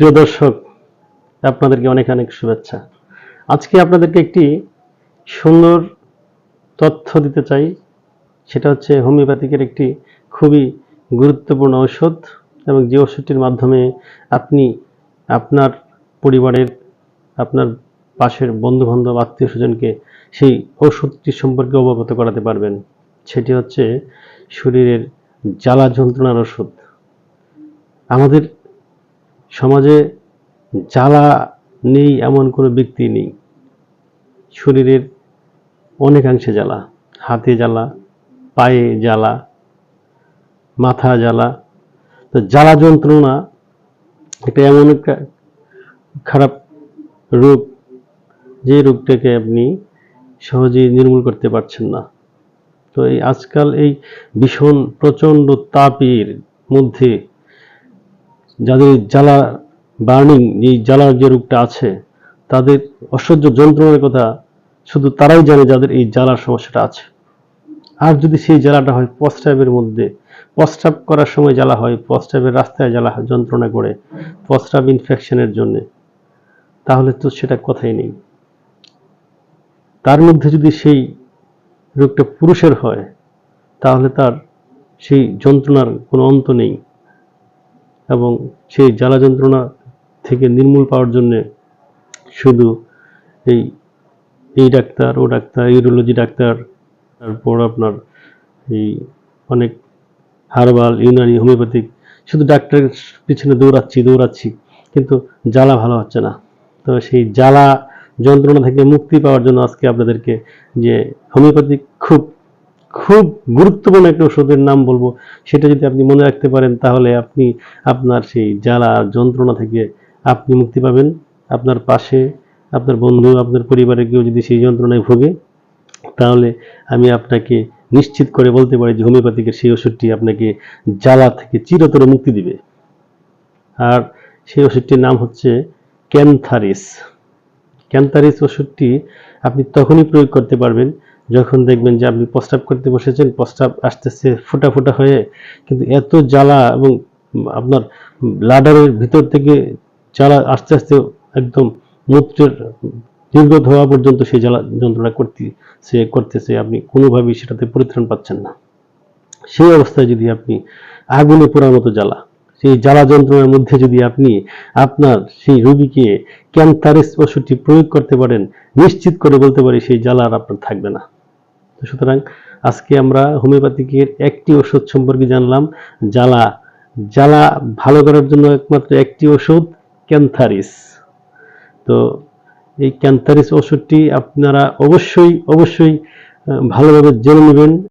প্রিয় দর্শক, আপনাদেরকে অনেক অনেক শুভেচ্ছা। আজকে আপনাদেরকে একটি সুন্দর তথ্য দিতে চাই। সেটা হচ্ছে হোমিওপ্যাথিকের একটি খুবই গুরুত্বপূর্ণ ঔষধ এবং যে ওষুধটির মাধ্যমে আপনি আপনার পরিবারের, আপনার পাশের বন্ধু বান্ধব আত্মীয় স্বজনকে সেই ওষুধটি সম্পর্কে অবগত করাতে পারবেন। সেটি হচ্ছে শরীরের জ্বালা যন্ত্রণার ওষুধ আমাদের সমাজে জ্বালা নেই এমন কোনো ব্যক্তি নেই। শরীরের অনেকাংশে জ্বালা, হাতে জ্বালা, পায়ে জ্বালা, মাথা জ্বালা। তো জ্বালা যন্ত্রণা এটা এমন একটা খারাপ রোগ যে রোগটাকে আপনি সহজেই নির্মূল করতে পারছেন না। তো এই আজকাল এই ভীষণ প্রচণ্ড তাপের মধ্যে যাদের জ্বালা বার্নিং, এই জ্বালার যে রোগটা আছে, তাদের অসহ্য যন্ত্রণার কথা শুধু তারাই জানে যাদের এই জ্বালার সমস্যাটা আছে। আর যদি সেই জ্বালাটা হয় প্রস্রাবের মধ্যে প্রস্রাব করার সময় জ্বালা হয় প্রস্রাবের রাস্তায় জ্বালা হয় যন্ত্রণা করে প্রস্রাব ইনফেকশনের জন্য, তাহলে তো সেটা কথাই নেই। তার মধ্যে যদি সেই রোগটা পুরুষের হয়, তাহলে তার সেই যন্ত্রণার কোনো অন্ত নেই। এবং সেই জ্বালা যন্ত্রণা থেকে নির্মূল পাওয়ার জন্য শুধু এই এই ডাক্তার, ও ডাক্তার, ইউরোলজি ডাক্তার, তারপর আপনার এই অনেক হার্বাল, ইউনানি, হোমিওপ্যাথিক, শুধু ডাক্তারের পিছনে দৌড়াচ্ছি দৌড়াচ্ছি, কিন্তু জ্বালা ভালো হচ্ছে না। তো সেই জ্বালা যন্ত্রণা থেকে মুক্তি পাওয়ার জন্য আজকে আপনাদেরকে যে হোমিওপ্যাথিক খুব খুব গুরুত্বপূর্ণ একটা ওষুধের নাম বলব। সেটা যদি আপনি মনে রাখতে পারেন, তাহলে আপনি আপনার সেই জ্বালা যন্ত্রণা থেকে আপনি মুক্তি পাবেন। আপনার পাশে আপনার বন্ধু, আপনার পরিবারের কেউ যদি সেই যন্ত্রণায় ভোগে, তাহলে আমি আপনাকে নিশ্চিত করে বলতে পারি যে হোমিওপ্যাথিকের সেই ওষুধটি আপনাকে জ্বালা থেকে চিরতরে মুক্তি দিবে। আর সেই ওষুধটির নাম হচ্ছে ক্যানথারিস। ক্যান্থারিস ওষুধটি আপনি তখনই প্রয়োগ করতে পারবেন যখন দেখবেন যে আপনি প্রস্রাব করতে বসেছেন প্রস্রাব আসতেছে ফোটা ফোটা হয়ে, কিন্তু এত জ্বালা এবং আপনার লাডারের ভিতর থেকে জ্বালা আস্তে আস্তে একদম মূত্রের নির্গত হওয়া পর্যন্ত সেই জ্বালা যন্ত্রণা করতে সে করতেছে, আপনি কোনোভাবেই সেটাতে পরিত্রাণ পাচ্ছেন না। সেই অবস্থায় যদি আপনি আগুনে পোড়ার মতো জ্বালা, সেই জ্বালা যন্ত্রণার মধ্যে যদি আপনি আপনার সেই রোগীকে ক্যান্সারের ওষুধটি প্রয়োগ করতে পারেন, নিশ্চিত করে বলতে পারি সেই জ্বালা আর আপনার থাকবে না। তো সুতরাং আজকে আমরা হোমিওপ্যাথিকের একটি ওষুধ সম্পর্কে জানলাম, জ্বালা। জ্বালা ভালো করার জন্য একমাত্র একটি ওষুধ ক্যান্থারিস। তো এই ক্যান্থারিস ওষুধটি আপনারা অবশ্যই অবশ্যই ভালোভাবে জেনে নেবেন।